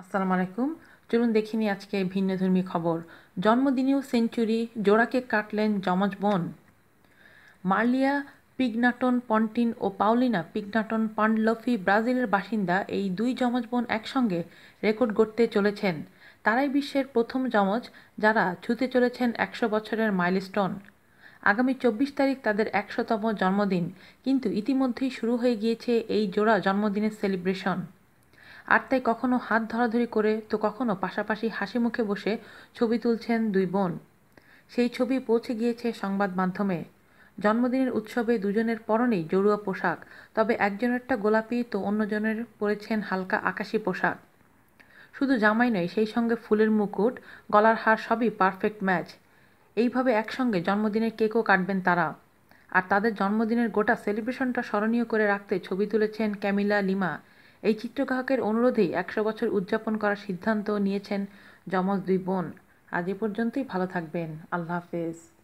আসসালামু আলাইকুম। চলুন দেখিনি আজকে ভিন্নধর্মী খবর। জন্মদিনেও সেঞ্চুরি, জোড়াকে কাটলেন যমজ বোন। মার্লিয়া পিগনাটন পন্টিন ও পাউলিনা পিগনাটন পান্ডলফি ব্রাজিলের বাসিন্দা এই দুই যমজ বোন একসঙ্গে রেকর্ড গড়তে চলেছেন। তারাই বিশ্বের প্রথম যমজ যারা ছুতে চলেছেন একশো বছরের মাইলস্টোন। আগামী চব্বিশ তারিখ তাদের একশোতম জন্মদিন, কিন্তু ইতিমধ্যেই শুরু হয়ে গিয়েছে এই জোড়া জন্মদিনের সেলিব্রেশন। আর তাই কখনো হাত ধরাধরি করে তো কখনো পাশাপাশি হাসি মুখে বসে ছবি তুলছেন দুই বোন। সেই ছবি পৌঁছে গিয়েছে সংবাদ মাধ্যমে। জন্মদিনের উৎসবে দুজনের পরনেই জড়ুয়া পোশাক, তবে একজনেরটা গোলাপি তো অন্যজনের পরেছেন হালকা আকাশি পোশাক। শুধু জামাই নয়, সেই সঙ্গে ফুলের মুকুট, গলার হার সবই পারফেক্ট ম্যাচ এইভাবে একসঙ্গে জন্মদিনের কেকও কাটবেন তারা। আর তাদের জন্মদিনের গোটা সেলিব্রেশনটা স্মরণীয় করে রাখতে ছবি তুলেছেন ক্যামিলা লিমা। এই চিত্রগ্রাহকের অনুরোধেই একশো বছর উদযাপন করার সিদ্ধান্ত নিয়েছেন যমজ দুই বোন। আজ এ পর্যন্তই ভালো থাকবেন। আল্লাহ হাফেজ।